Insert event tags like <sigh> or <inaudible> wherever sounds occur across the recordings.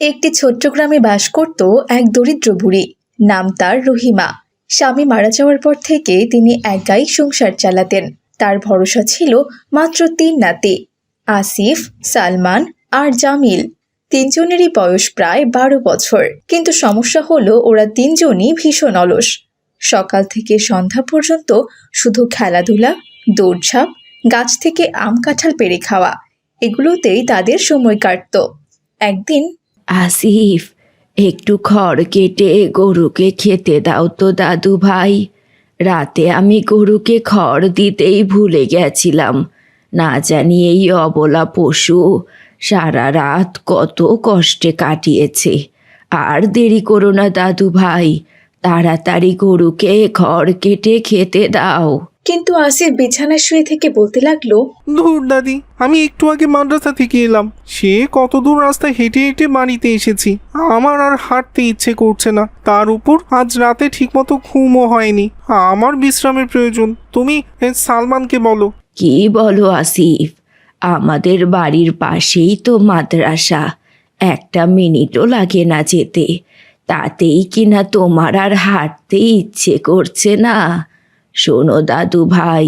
একটি ছোট্ট গ্রামে বাস করত এক দরিদ্র বুড়ি। নাম তার রহিমা। স্বামী মারা যাওয়ার পর থেকে তিনি একাই সংসার চালাতেন। তার ভরসা ছিল মাত্র তিন নাতি, আসিফ, সালমান আর জামিল। তিনজনেরই বয়স প্রায় বারো বছর। কিন্তু সমস্যা হলো ওরা তিনজনই ভীষণ অলস। সকাল থেকে সন্ধ্যা পর্যন্ত শুধু খেলাধুলা, দৌড়ঝাঁপ, গাছ থেকে আম কাঁঠাল পেরে খাওয়া, এগুলোতেই তাদের সময় কাটতো। একদিন আসিফ, একটু খড় কেটে গরুকে খেতে দাও তো দাদু ভাই। রাতে আমি গরুকে খড় দিতেই ভুলে গেছিলাম। না জানি এই অবলা পশু সারা রাত কত কষ্টে কাটিয়েছে। আর দেরি করো না দাদু ভাই তাড়াতাড়ি গরুকে খড় কেটে খেতে দাও। কিন্তু আসিফ বিছানায় শুয়ে থেকে বলতে লাগল ধুর দাদি আমি একটু আগে মাদ্রাসা থেকে এলাম। সে কত দূর রাস্তা হেঁটে হেঁটে বাড়িতে এসেছি। আমার আর হাঁটতে ইচ্ছে করছে না। তার উপর আজ রাতে ঠিকমতো ঘুমও হয়নি। আমার বিশ্রামের প্রয়োজন। তুমি এ, সালমানকে বলো। কি বলো আসিফ? আমাদের বাড়ির পাশেই তো মাদ্রাসা। একটা মিনিটও লাগে না যেতে। তাতেই কিনা তোমার আর হাঁটতে ইচ্ছে করছে না। শোনো দাদু ভাই,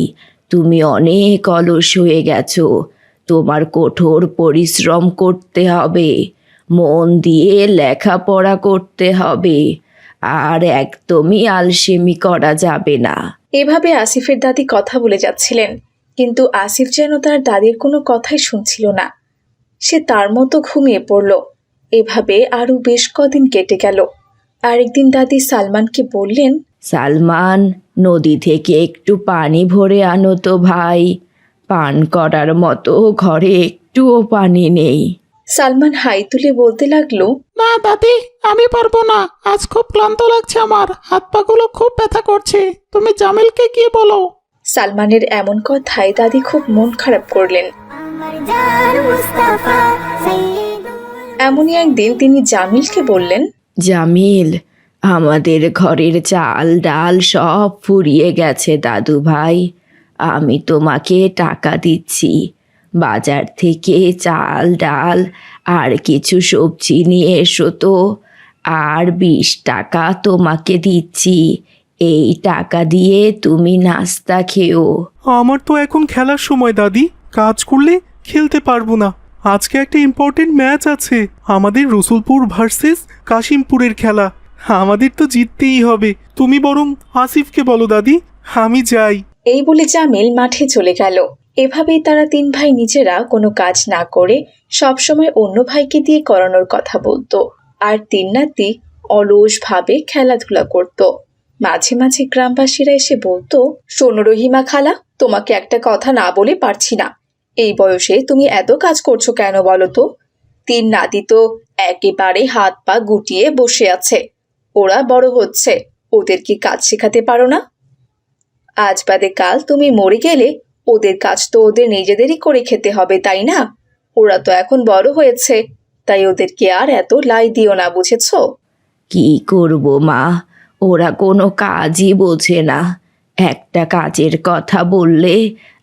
তুমি অনেক অলস হয়ে গেছো। তোমার কঠোর পরিশ্রম করতে হবে। মন দিয়ে লেখাপড়া করতে হবে। আর একদমই আলসেমি করা যাবে না। এভাবে আসিফের দাদি কথা বলে যাচ্ছিলেন, কিন্তু আসিফ যেন তার দাদির কোনো কথাই শুনছিল না। সে তার মতো ঘুমিয়ে পড়ল। এভাবে আরও বেশ কদিন কেটে গেল। আরেকদিন দাদি সালমানকে বললেন সালমান নদী থেকে একটু পানি ভরে আনো তো ভাই। পান করার মতো ঘরে একটুও পানি নেই। সালমান হাই তুলে বলতে লাগল না দাদি আমি পারব না। আজ খুব ক্লান্ত লাগছে আমার। হাত পাগুলো খুব ব্যথা করছে। তুমি জামিলকে গিয়ে বলো। সালমানের এমন কথায় দাদি খুব মন খারাপ করলেন। আমার জান মুস্তাফা সৈয়দুল এমনই একদিন তিনি জামিলকে বললেন জামিল আমাদের ঘরের চাল ডাল সব ফুরিয়ে গেছে দাদু ভাই। আমি তোমাকে টাকা দিচ্ছি। বাজার থেকে চাল ডাল আর কিছু সবজি নিয়ে এসো তো। আর বিশ টাকা তোমাকে দিচ্ছি। এই টাকা দিয়ে তুমি নাস্তা খেও। আমার তো এখন খেলার সময় দাদি। কাজ করলে খেলতে পারব না। আজকে একটা ইম্পর্টেন্ট ম্যাচ আছে। আমাদের রসুলপুর ভার্সেস কাশিমপুরের খেলা। আমাদের তো জিততেই হবে। তুমি বরং আসিফকে বলো দাদি, আমি যাই। এই বলে জামিল মাঠে চলে গেল। এভাবেই তারা তিন ভাই নিজেরা কোনো কাজ না করে সবসময় অন্য ভাইকে দিয়ে করানোর কথা বলতো। আর তিন নাতি অলসভাবে খেলাধুলা করত। মাঝে মাঝে গ্রামবাসীরা এসে বলতো, শোনো রহিমা খালা, তোমাকে একটা কথা না বলে পারছি না। এই বয়সে তুমি এত কাজ করছ কেন বলো তো? তিন নাতি তো একেবারে হাত পা গুটিয়ে বসে আছে। ওরা বড় হচ্ছে, ওদের কি কাজ শেখাতে পারো না? আজ বাদে কাল তুমি মরে গেলে ওদের কাজ তো ওদের নিজেদেরই করে খেতে হবে, তাই না? ওরা তো এখন বড় হয়েছে, তাই ওদেরকে আর এত লাই দিও না, বুঝেছ? কি করব মা? ওরা কোনো কাজই বোঝে না। একটা কাজের কথা বললে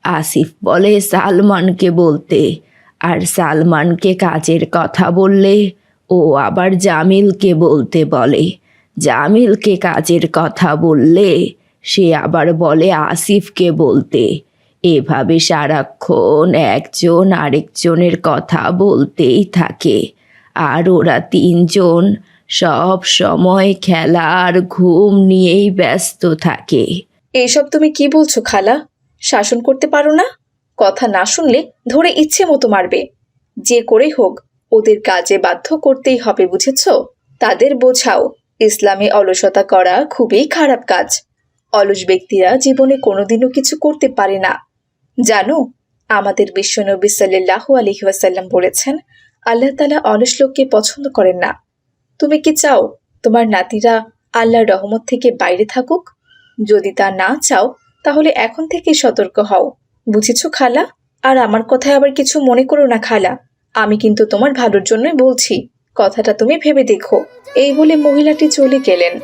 আসিফ বলে সালমানকে বলতে। আর সালমানকে কাজের কথা বললে, ও আবার জামিলকে বলতে বলে। জামিলকে কাজের কথা বললে, সে আবার বলে আসিফকে বলতে। এভাবে সারাক্ষণ একজন আরেকজনের কথা বলতেই থাকে। আর ওরা তিনজন সব সময় খেলা আর ঘুম নিয়েই ব্যস্ত থাকে। এইসব তুমি কি বলছো, খালা? শাসন করতে পারো না? কথা না শুনলে ধরে ইচ্ছে মতো মারবে। যে করে হোক, ওদের কাজে বাধ্য করতেই হবে, বুঝেছ? তাদের বোঝাও, ইসলামে অলসতা করা খুবই খারাপ কাজ। অলস ব্যক্তিরা জীবনে কোনোদিনও কিছু করতে পারে না। জানো, আমাদের বিশ্বনবী সাল্লাহ আলহি ওয়াসাল্লাম বলেছেন, আল্লাহ তালা অলস লোককে পছন্দ করেন না। তুমি কি চাও তোমার নাতিরা আল্লাহর রহমত থেকে বাইরে থাকুক? যদি তা না চাও তাহলে এখন থেকে সতর্ক হও। বুঝেছ খালা? আর আমার কথায় আবার কিছু মনে করো না খালা। আমি কিন্তু তোমার ভালোর জন্যই বলছি। কথাটা তুমি ভেবে দেখো। এই বলে মহিলাটি চলে গেলেন।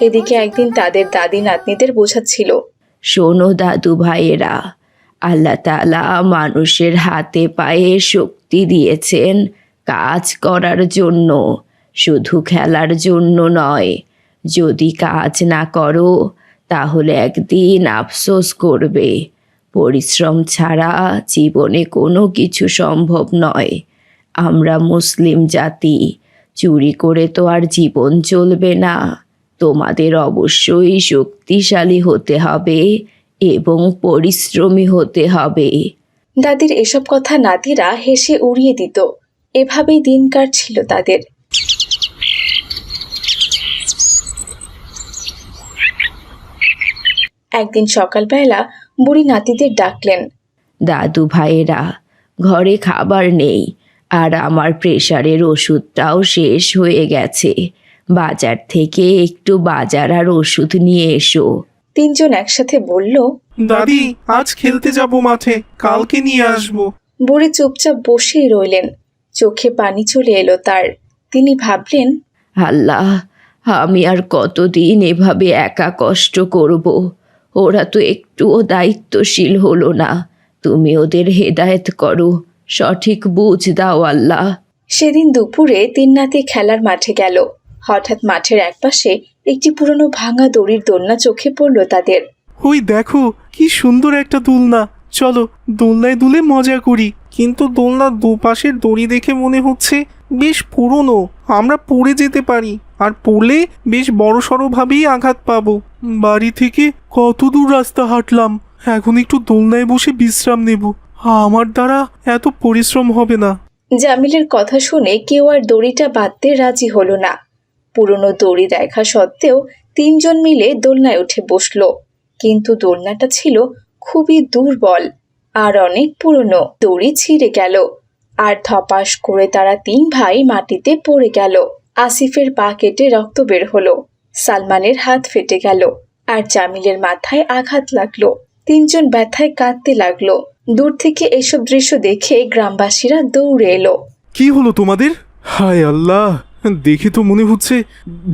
এদিকে একদিন তাদের দাদি নাতনিদের বোঝাচ্ছিল শোনো দাদু ভাইয়েরা আল্লাহ তালা মানুষের হাতে পায়ে শক্তি দিয়েছেন কাজ করার জন্য শুধু খেলার জন্য নয় যদি কাজ না করো, তাহলে একদিন আফসোস করবে। পরিশ্রম ছাড়া জীবনে কোনো কিছু সম্ভব নয়। আমরা মুসলিম জাতি, চুরি করে তো আর জীবন চলবে না। তোমাদের অবশ্যই শক্তিশালী হতে হবে এবং পরিশ্রমী হতে হবে। দাদির এসব কথা নাতিরা হেসে উড়িয়ে দিত। এভাবেই দিন কাটছিল তাদের। একদিন সকালবেলা বুড়ি নাতিদের ডাকলেন দাদু ভাইয়েরা ঘরে খাবার নেই আর আমার প্রেশারের ওষুধটাও শেষ হয়ে গেছে। বাজার থেকে একটু বাজার আর ওষুধ নিয়ে এসো। তিনজন একসাথে বলল দাদি আজ খেলতে যাব মাঠে কালকে নিয়ে আসব। বুড়ি চুপচাপ বসেই রইলেন চোখে পানি চলে এলো তার। তিনি ভাবলেন আল্লাহ আমি আর কতদিন এভাবে একা কষ্ট করব? ওরা তো একটুও দায়িত্বশীল হলো না। তুমি ওদের হেদায়েত করো। সঠিক বুঝ দাও আল্লাহ। সেদিন দুপুরে তিন নাতি খেলার মাঠে গেল। হঠাৎ মাঠের একপাশে একটি পুরনো ভাঙা দড়ির দোলনা চোখে পড়ল তাদের। ওই দেখো কি সুন্দর একটা দোলনা। চলো দোলনায় দুলে মজা করি। কিন্তু দোলনার দুপাশের দড়ি দেখে মনে হচ্ছে বেশ পুরনো। আমরা পড়ে যেতে পারি। আর পড়লে বেশ বড় ভাবেই আঘাত পাবো। বাড়ি থেকে কত দূর রাস্তা হাঁটলাম, এখন একটু দোলনায় বসে বিশ্রাম নেব। আমার দ্বারা এত পরিশ্রম হবে না। জামিলের কথা শুনে কেউ আর দড়িটা বাঁধতে রাজি হলো না। পুরনো দড়ি দেখা সত্ত্বেও তিনজন মিলে দোলনায় উঠে বসল। কিন্তু দোলনাটা ছিল খুবই দুর্বল আর অনেক পুরনো। দড়ি ছিঁড়ে গেল। আর ধপাস করে তারা তিন ভাই মাটিতে পড়ে গেল। আসিফের পা কেটে রক্ত বের হলো। সালমানের হাত ফেটে গেল আর জামিলের মাথায় আঘাত লাগল। তিনজন ব্যথায় কাঁদতে লাগল। দূর থেকে এসব দৃশ্য দেখে গ্রামবাসীরা দৌড়ে এলো। কি হলো তোমাদের? হায় আল্লাহ! দেখে তো মনে হচ্ছে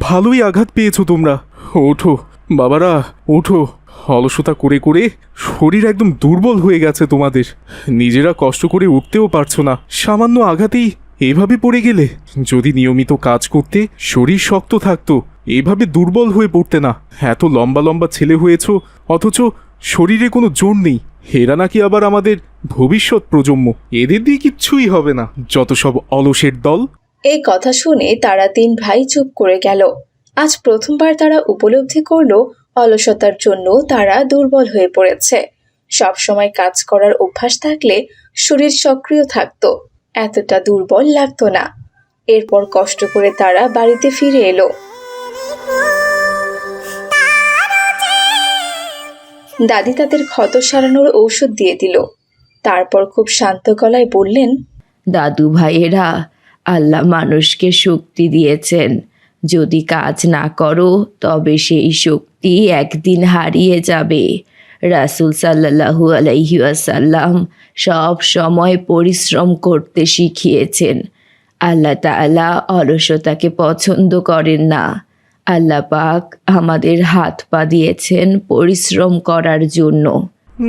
ভালোই আঘাত পেয়েছ তোমরা। ওঠো, বাবারা, ওঠো। অলসতা করে করে শরীর একদম দুর্বল হয়ে গেছে তোমাদের। নিজেরা কষ্ট করে উঠতেও পারছ না। সামান্য আঘাতেই এভাবে পড়ে গেলে যদি নিয়মিত কাজ করতে শরীর শক্ত থাকতো, এভাবে দুর্বল হয়ে পড়তে না। এত লম্বা লম্বা ছেলে হয়েছো, অথচ শরীরে কোনো জোর নেই। হেরা নাকি আবার আমাদের ভবিষ্যৎ প্রজন্ম। এদের দিয়ে কিচ্ছুই হবে না। যত সব অলসের দল। এই কথা শুনে তারা তিন ভাই চুপ করে গেল। আজ প্রথমবার তারা উপলব্ধি করল, অলসতার জন্য তারা দুর্বল হয়ে পড়েছে। সব সময় কাজ করার অভ্যাস থাকলে শরীর সক্রিয় থাকতো। এতটা দুর্বল লাগতো না। এরপর কষ্ট করে তারা বাড়িতে ফিরে এলো। দাদি তাদের ক্ষত সারানোর ঔষধ দিয়ে দিল। তারপর খুব শান্ত গলায় বললেন, দাদু ভাইয়েরা, আল্লাহ মানুষকে শক্তি দিয়েছেন। যদি কাজ না করো, তবে সেই শক্তি একদিন হারিয়ে যাবে। রাসুল সাল্লাহু আলাইহাসাল্লাম সব সময় পরিশ্রম করতে শিখিয়েছেন। আল্লাহ তাআলা অলসতাকে পছন্দ করেন না। আল্লাহ পাক আমাদের হাত পা দিয়েছেন পরিশ্রম করার জন্য।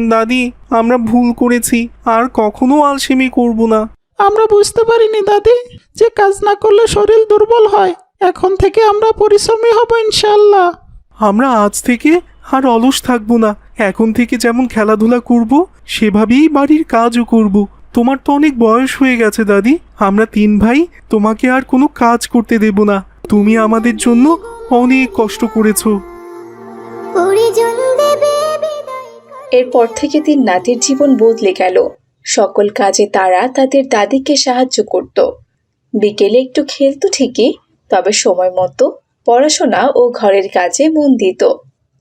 দাদি আমরা ভুল করেছি আর কখনো আলসেমি করব না। আমরা বুঝতে পারিনি দাদি যে কাজ না করলে শরীর দুর্বল হয়। এখন থেকে আমরা পরিশ্রমী হব ইনশাল্লাহ আমরা আজ থেকে আর অলস থাকব না। এখন থেকে যেমন খেলাধুলা করব সেভাবেই বাড়ির কাজও করব। তোমার তো অনেক বয়স হয়ে গেছে দাদি। আমরা তিন ভাই তোমাকে আর কোনো কাজ করতে দেব না। তুমি আমাদের জন্য অনেক কষ্ট করেছ। এরপর থেকে তিন নাতির জীবন বদলে গেল। সকল কাজে তারা তাদের দাদিকে সাহায্য করত। বিকেলে একটু খেলতো ঠিকই তবে সময় মতো পড়াশোনা ও ঘরের কাজে মন দিত।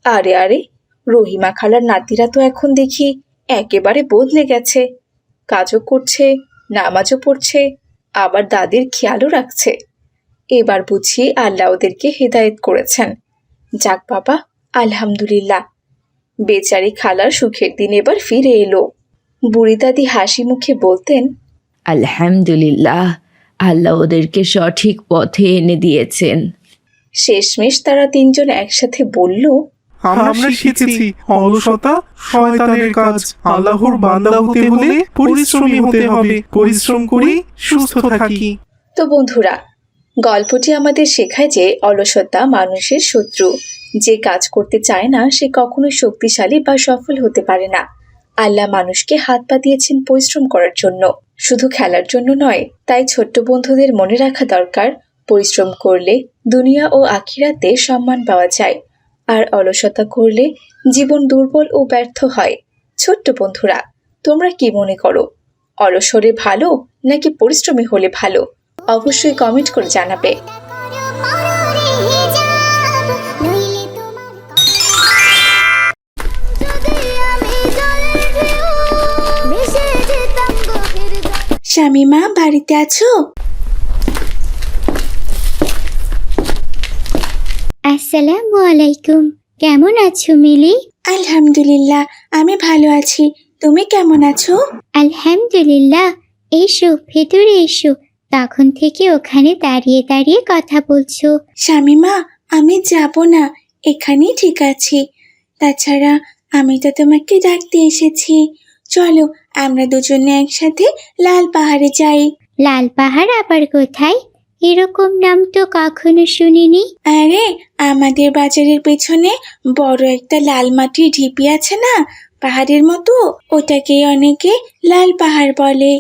আরে আরে রহিমা খালার নাতিরা তো এখন দেখি একেবারে বদলে গেছে। কাজও করছে নামাজও পড়ছে আবার দাদির খেয়ালও রাখছে। এবার বুঝি আল্লাহ ওদেরকে হেদায়েত করেছেন। যাক বাবা আলহামদুলিল্লাহ। বেচারি খালার সুখের দিন এবার ফিরে এলো। বুড়ি দাদি হাসি মুখে বলতেন আলহামদুলিল্লাহ আল্লাহ ওদেরকে সঠিক পথে এনে দিয়েছেন। শেষমেশ তারা তিনজন একসাথে বলল আমরা শিখেছি অলসতা শয়তানের কাজ। আল্লাহর বান্দা হতে হলে পরিশ্রমী হতে হবে। পরিশ্রম করি সুস্থ থাকি। তো বন্ধুরা গল্পটি আমাদের শেখায় যে অলসতা মানুষের শত্রু। যে কাজ করতে চায় না সে কখনো শক্তিশালী বা সফল হতে পারে না। আল্লাহ মানুষকে হাত পা দিয়েছেন পরিশ্রম করার জন্য। শুধু খেলার জন্য নয় তাই ছোট্ট বন্ধুদের মনে রাখা দরকার। পরিশ্রম করলে দুনিয়া ও আখিরাতে সম্মান পাওয়া যায়। আর অলসতা করলে জীবন দুর্বল ও ব্যর্থ হয়। ছোট্ট বন্ধুরা, তোমরা কি মনে করো? অলসরে ভালো নাকি পরিশ্রমী হলে ভালো? অবশ্যই কমেন্ট করে জানাবে। শামিমা বাড়িতে আছো? আসসালামু আলাইকুম। কেমন আছো মিলি? আলহামদুলিল্লাহ আমি ভালো আছি। তুমি কেমন আছো? আলহামদুলিল্লাহ। এসো ভেতরে এসো। তখন থেকে ওখানে দাঁড়িয়ে দাঁড়িয়ে কথা বলছো। শামিমা আমি যাব না। এখানেই ঠিক আছি। তাছাড়া আমি তো তোমাকে ডাকতে এসেছি। চলো আমরা দুজনে একসাথে লাল পাহাড়ে যাই। লাল পাহাড় আবার কোথায়? এরকম নাম তো কখনো শুনিনি। আরে আমাদের বাজারের পেছনে বড় একটা লাল মাটির ঢিপি আছে না? পাহাড়ের মতো? ওটাকে অনেকে লাল পাহাড় বলে।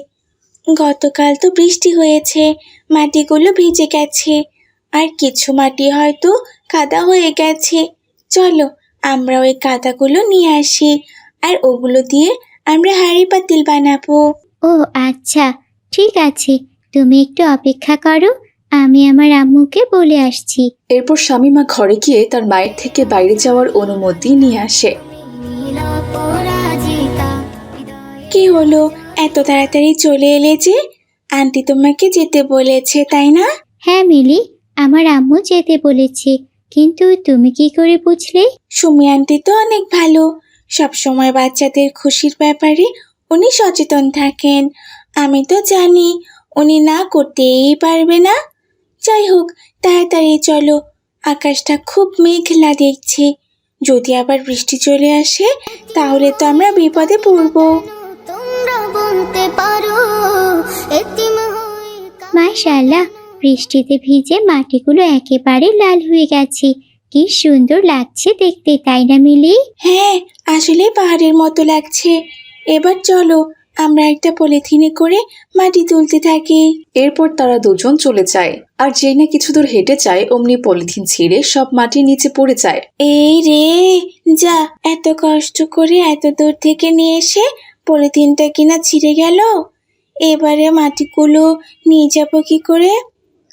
গতকাল তো বৃষ্টি হয়েছে মাটিগুলো ভিজে গেছে। আর কিছু মাটি হয়তো কাদা হয়ে গেছে। চলো আমরা ওই কাদাগুলো নিয়ে আসি আর ওগুলো দিয়ে আমরা হাড়ি পাতিল বানাবো। ও আচ্ছা ঠিক আছে। তুমি একটু অপেক্ষা করো। আমি আমার আম্মুকে বলে আসছি। এরপর শামিমা ঘরে গিয়ে তার মায়ের থেকে বাইরে যাওয়ার অনুমতি নিয়ে আসে। কি হলো? এত তাড়াতাড়ি চলে এলে যে? আন্টি তোমাকে যেতে বলেছে তাই না? হ্যাঁ মিলি আমার আম্মু যেতে বলেছে। কিন্তু তুমি কি করে বুঝলে? সুমি আন্টি তো অনেক ভালো। সব সময় বাচ্চাদের খুশির ব্যাপারে উনি সচেতন থাকেন। আমি তো জানি উনি না করতেই পারবে না। যাই হোক তাড়াতাড়ি চলো। আকাশটা খুব মেঘলা দেখছি। যদি আবার বৃষ্টি চলে আসে তাহলে তো আমরা বিপদে পড়ব। তোমরা বলতে পারো হয়ে বৃষ্টিতে ভিজে মাটিগুলো একেবারে লাল হয়ে গেছে। কি সুন্দর লাগছে দেখতে তাই না মিলি? হ্যাঁ আসলে পাহাড়ের মতো লাগছে। এবার চলো আমরা একটা পলিথিনে করে মাটি তুলতে থাকি। এরপর তারা দুজন চলে যায়। আর যেই না কিছু দূর হেঁটে যায়, অমনি পলিথিন ছিঁড়ে সব মাটির নিচে পড়ে যায়। এই রে, যা, এত কষ্ট করে এত দূর থেকে নিয়ে এসে পলিথিনটা কিনা ছিঁড়ে গেল। এবারে মাটিগুলো নিয়ে যাব কি করে?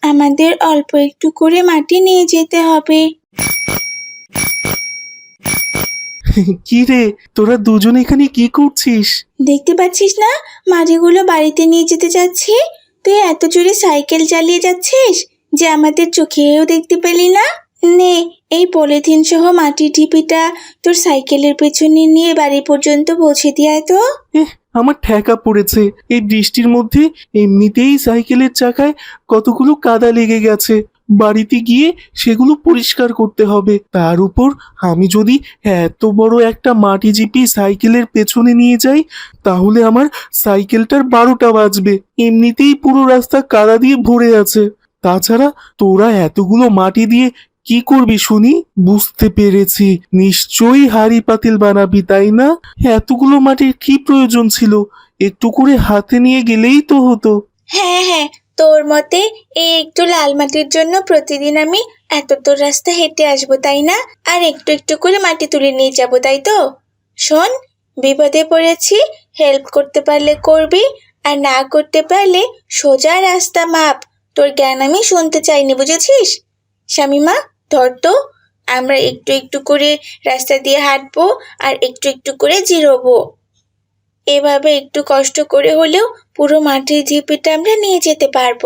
আমাদের অল্প একটু করে মাটি নিয়ে যেতে হবে। কি রে তোরা দুজন এখানে কি করছিস? দেখতে পাচ্ছিস না? মাটিগুলো বাড়িতে নিয়ে যেতে যাচ্ছি। তুই এত জোরে সাইকেল চালিয়ে যাচ্ছিস যে আমাদের চোখেও দেখতে পেলি না? নে এই পলিথিন সহ মাটির ঢিপিটা তোর সাইকেলের পেছনে নিয়ে বাড়ি পর্যন্ত পৌঁছে দিয়ে তো। আমার ঠেকা পড়েছে। এই বৃষ্টির মধ্যে এমনিতেই সাইকেলের চাকায় কতগুলো কাদা লেগে গেছে। বাড়িতে গিয়ে সেগুলো পরিষ্কার করতে হবে। তার উপর আমি যদি এত বড় একটা মাটি জিপি সাইকেলের পেছনে নিয়ে যাই, তাহলে আমার সাইকেলটার বারোটা বাজবে। এমনিতেই পুরো রাস্তা কাদা দিয়ে ভরে আছে। তাছাড়া তোরা এতগুলো মাটি দিয়ে কি করবি শুনি? বুঝতে পেরেছি। নিশ্চয়ই হাড়ি পাতিল বানাবি, তাই না? এতগুলো মাটির কি প্রয়োজন ছিল? একটু করে হাতে নিয়ে গেলেই তো হতো। হ্যাঁ হ্যাঁ তোর মতে এই একটু লাল মাটির জন্য প্রতিদিন আমি এত তোর রাস্তা হেঁটে আসব, তাই না? আর একটু একটু করে মাটি তুলে নিয়ে যাব, তাই তো? শোন, বিপদে পড়েছি হেল্প করতে পারলে করবি, আর না করতে পারলে সোজা রাস্তা মাপ। তোর জ্ঞান আমি শুনতে চাইনি, বুঝেছিস? শামিমা, ধর তো, আমরা একটু একটু করে রাস্তা দিয়ে হাঁটবো আর একটু একটু করে জিরোবো। এভাবে একটু কষ্ট করে হলেও পুরো মাটির ঝিপিটা আমরা নিয়ে যেতে পারব।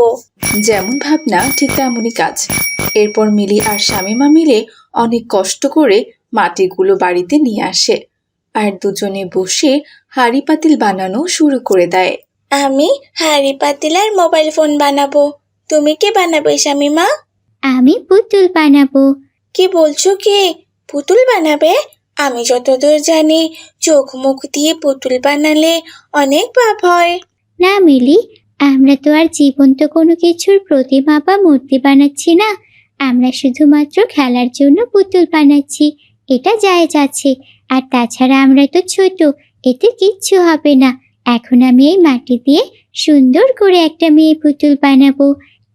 যেমন ভাবনা ঠিক তেমনই কাজ। এরপর মিলি আর শামিমা মিলে অনেক কষ্ট করে মাটিগুলো বাড়িতে নিয়ে আসে আর দুজনে বসে হাঁড়ি পাতিল বানানো শুরু করে দেয়। আমি হাড়ি পাতিল আর মোবাইল ফোন বানাবো। তুমি কি বানাবে শামিমা? আমি পুতুল বানাবো। কি বলছো কি? পুতুল বানাবে? আমি যতদূর জানি চোখ মুখ দিয়ে পুতুল বানালে অনেক পাপ হয়। না মিলি আমরা তো আর জীবন্ত কোনো কিছুর প্রতিমা বা মূর্তি বানাচ্ছি না। আমরা শুধুমাত্র খেলার জন্য পুতুল বানাচ্ছি। এটা জায়েজ আছে। আর তাছাড়া আমরা তো ছোট এতে কিচ্ছু হবে না। এখন আমি এই মাটি দিয়ে সুন্দর করে একটা মেয়ে পুতুল বানাবো।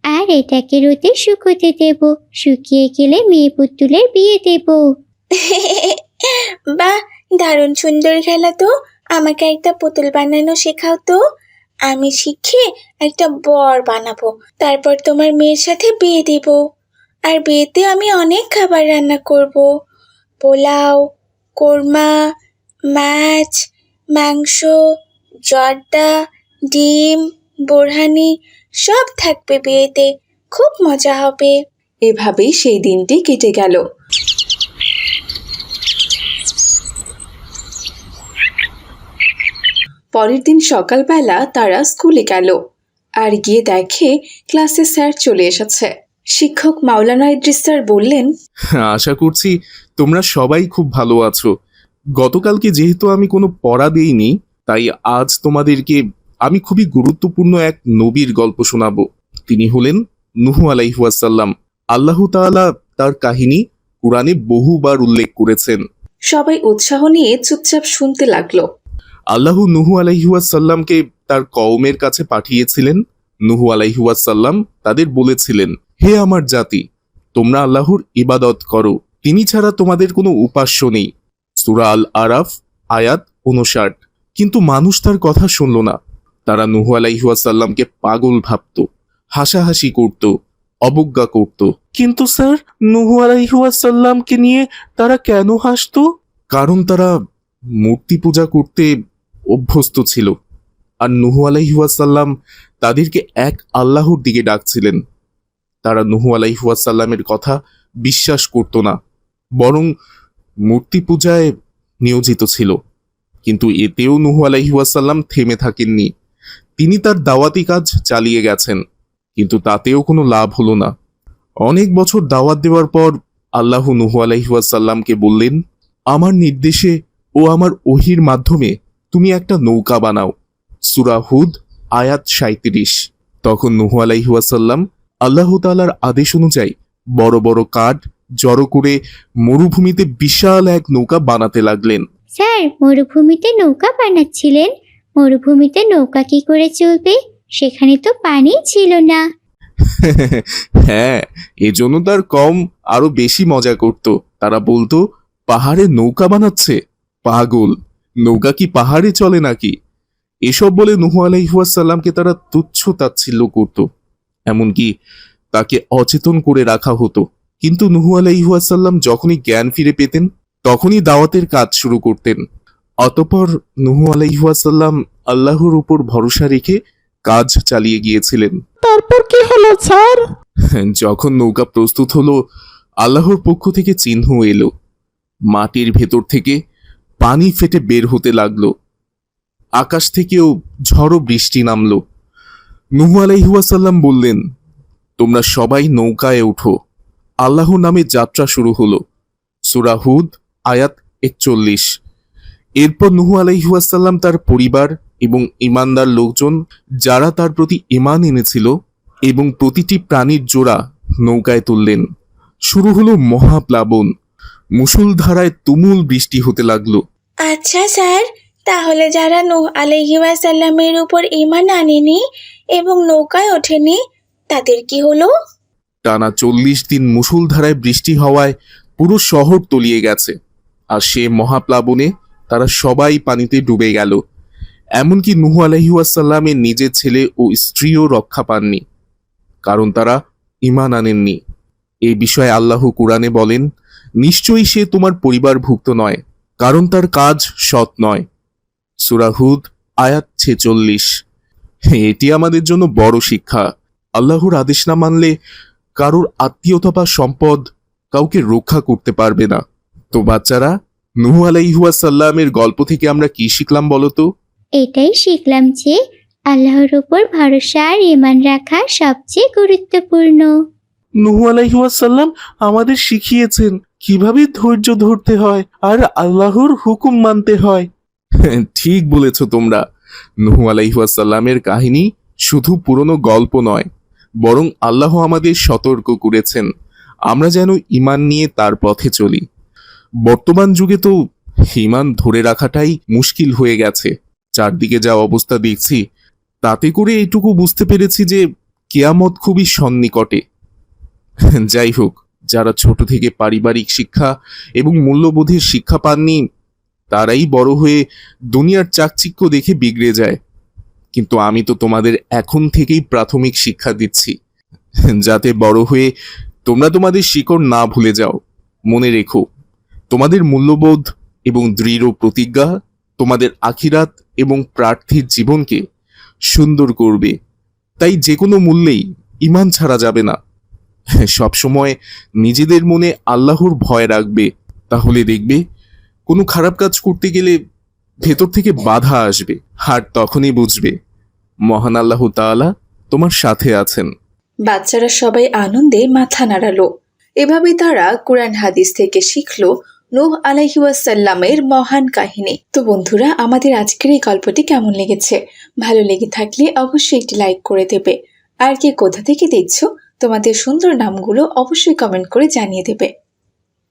আর এটাকে রোদে শুকোতে দেব। শুকিয়ে গেলে মেয়ে পুতুলের বিয়ে দেবো। <laughs> বাহ দারুণ সুন্দর খেলা তো। আমাকে একটা পুতুল বানানো শেখাও তো। আমি শিখে একটা বর বানাবো। তারপর তোমার মেয়ের সাথে বিয়ে দেব। আর বিয়েতে আমি অনেক খাবার রান্না করব। পোলাও, কোরমা, মাছ, মাংস, জর্দা, ডিম, বোরহানি সব থাকবে বিয়েতে। খুব মজা হবে। এভাবেই সেই দিনটি কেটে গেল। পরের দিন সকালবেলা তারা স্কুলে গেল। আর গিয়ে দেখে ক্লাসে স্যার চলে এসেছে। শিক্ষক মাওলানা ইদ্রিস স্যার বললেন আশা করছি তোমরা সবাই খুব ভালো আছো। গতকালকে যেহেতু আমি কোনো পড়া দেইনি তাই আজ তোমাদেরকে আমি খুবই গুরুত্বপূর্ণ এক নবীর গল্প শোনাবো। তিনি হলেন নুহু আলাইহুয়াসাল্লাম আল্লাহ তাআলা তার কাহিনী কোরআনে বহুবার উল্লেখ করেছেন। সবাই উৎসাহ নিয়ে চুপচাপ শুনতে লাগল। আল্লাহ নুহু আলাইহুয়াসাল্লামকে তার কওমের কাছে পাঠিয়েছিলেন। নুহু আলাইহুয়াসাল্লাম তাদের বলেছিলেন হে আমার জাতি তোমরা আল্লাহর ইবাদত করো। তিনি ছাড়া তোমাদের কোনো উপাস্য নেই। সুরা আল আরাফ আয়াত উনষাট কিন্তু মানুষ তার কথা শুনল না। তারা নুহু আলাইহুয়াসাল্লামকে পাগল ভাবত হাসাহাসি করত অবজ্ঞা করত। কিন্তু স্যার নুহু আলাইহুয়াসাল্লামকে নিয়ে তারা কেন হাসতো? কারণ তারা মূর্তি পূজা করতে অভ্যস্ত ছিল। আর নুহু আলাইহুয়াসাল্লাম তাদেরকে এক আল্লাহর দিকে ডাকছিলেন। তারা নুহু আলাইহুয়াসাল্লামের কথা বিশ্বাস করত না, বরং মূর্তি পূজায় নিয়োজিত ছিল। কিন্তু এতেও নুহু আলাইহুয়াসাল্লাম থেমে থাকেননি। তিনি তার দাওয়াতি কাজ চালিয়ে গেছেন, কিন্তু তাতেও কোনো লাভ হলো না। অনেক বছর দাওয়াত দেওয়ার পর আল্লাহ নুহু আলাইহুয়াসাল্লামকে বললেন, আমার নির্দেশে ও আমার ওহির মাধ্যমে তুমি একটা নৌকা বানাও। সুরাহুদ আয়াত সাঁত্রিশ তখন নুহু আলাইহুয়াসাল্লাম আল্লাহ তালার আদেশ অনুযায়ী বড় বড় কাঠ জড়ো করে মরুভূমিতে বিশাল এক নৌকা বানাতে লাগলেন। স্যার মরুভূমিতে নৌকা বানাচ্ছিলেন? মরুভূমিতে নৌকা কি করে চলবে? সেখানে তো পানি ছিল না। <laughs> হ্যাঁ এজন্য তার কম আরও বেশি মজা করত। তারা বলতো পাহাড়ে নৌকা বানাচ্ছে। পাগল। নৌকা কি পাহাড়ে চলে নাকি? এসব বলে নুহু আলাইহুয়াসাল্লামকে তারা তুচ্ছ তাচ্ছিল্য করত। এমনকি তাকে অচেতন করে রাখা হতো। কিন্তু নুহু আলাইহুয়াসাল্লাম যখনই জ্ঞান ফিরে পেতেন তখনই দাওয়াতের কাজ শুরু করতেন। অতপর নুহু আলাইহুয়াসাল্লাম আল্লাহর উপর ভরসা রেখে কাজ চালিয়ে গিয়েছিলেন। তারপর কি হলো স্যার? যখন নৌকা প্রস্তুত হলো আল্লাহর পক্ষ থেকে চিহ্ন এলো। মাটির ভেতর থেকে পানি ফেটে বের হতে লাগল। আকাশ থেকেও ঝড়ো বৃষ্টি নামলো। নুহু আলাইহুয়াসাল্লাম বললেন, তোমরা সবাই নৌকায় ওঠো আল্লাহ নামে যাত্রা শুরু হলো। সুরাহুদ আয়াত একচল্লিশ। এরপর নুহু আলাইহুয়াসাল্লাম তার পরিবার এবং ইমানদার লোকজন, যারা তার প্রতি ইমান এনেছিল এবং প্রতিটি প্রাণীর জোড়া নৌকায় তুললেন। শুরু হলো মহাপ্লাবন। মুষলধারায় তুমুল বৃষ্টি হতে লাগল। আচ্ছা স্যার তাহলে যারা নূহ আলহিউসাল্লামের উপর ইমান আনেনি এবং নৌকায় ওঠেনি তাদের কি হলো? টানা চল্লিশ দিন মুষলধারায় বৃষ্টি হওয়ায় পুরো শহর তলিয়ে গেছে আর সে মহাপ্লাবনে তারা সবাই পানিতে ডুবে গেল। এমনকি নুহু আলহিউসাল্লামের নিজের ছেলে ও স্ত্রীও রক্ষা পাননি কারণ তারা ইমান আনেননি। এই বিষয়ে আল্লাহ কুরআনে বলেন নিশ্চয়ই সে তোমার পরিবারভুক্ত নয় কারণ তার কাজ সৎ নয়। সুরাহুদ আয়াত ছেচল্লিশ। এটি আমাদের জন্য বড় শিক্ষা। আল্লাহর আদেশ না মানলে কারোর আত্মীয়তা বা সম্পদ কাউকে রক্ষা করতে পারবে না। তো বাচ্চারা নুহু আলাইহুয়াসাল্লামের গল্প থেকে আমরা কি শিখলাম বলতো এটাই শিখলাম যে আল্লাহর উপর ভরসা আর ইমান রাখা সবচেয়ে গুরুত্বপূর্ণ। নুহু আলাইহুয়াসাল্লাম আমাদের শিখিয়েছেন কীভাবে ধৈর্য ধরতে হয় আর আল্লাহর হুকুম মানতে হয়? <laughs> ঠিক বলেছ তোমরা। নুহু আলাইহাসাল্লামের কাহিনী শুধু পুরনো গল্প নয়, বরং আল্লাহ আমাদের সতর্ক করেছেন। আমরা যেন ইমান নিয়ে তার পথে চলি। বর্তমান যুগে তো ইমান ধরে রাখাটাই মুশকিল হয়ে গেছে। চারদিকে যা অবস্থা দেখছি, তাতে করে এটুকু বুঝতে পেরেছি যে কেয়ামত খুবই সন্নিকটে। <laughs> যাই হোক যারা ছোট থেকে পারিবারিক শিক্ষা এবং মূল্যবোধের শিক্ষা পাননি, তারাই বড় হয়ে দুনিয়ার চাকচিক্য দেখে বিগড়ে যায়। কিন্তু আমি তো তোমাদের এখন থেকেই প্রাথমিক শিক্ষা দিচ্ছি। যাতে বড় হয়ে তোমরা তোমাদের শিকড় না ভুলে যাও। মনে রেখো, তোমাদের মূল্যবোধ এবং দৃঢ় প্রতিজ্ঞা তোমাদের আখিরাত এবং প্রার্থীর জীবনকে সুন্দর করবে। তাই যে কোনো মূল্যেই ইমান ছাড়া যাবে না। সবসময় নিজেদের মনে আল্লাহর ভয় রাখবে, তাহলে দেখবে কোনো খারাপ কাজ করতে গেলে ভেতর থেকে বাধা আসবে আর তখনই বুঝবে মহান আল্লাহ তাআলা তোমার সাথে আছেন। বাচ্চারা সবাই আনন্দে মাথা নাড়ালো। এভাবে তারা কোরআন হাদিস থেকে শিখলো নূহ আলাইহিওয়াসাল্লামের মহান কাহিনী। তো বন্ধুরা, আমাদের আজকের এই গল্পটি কেমন লেগেছে? ভালো লেগে থাকলে অবশ্যই একটি লাইক করে দেবে। আর কে কোথা থেকে দেখছ তোমাদের সুন্দর নামগুলো অবশ্যই কমেন্ট করে জানিয়ে দেবে।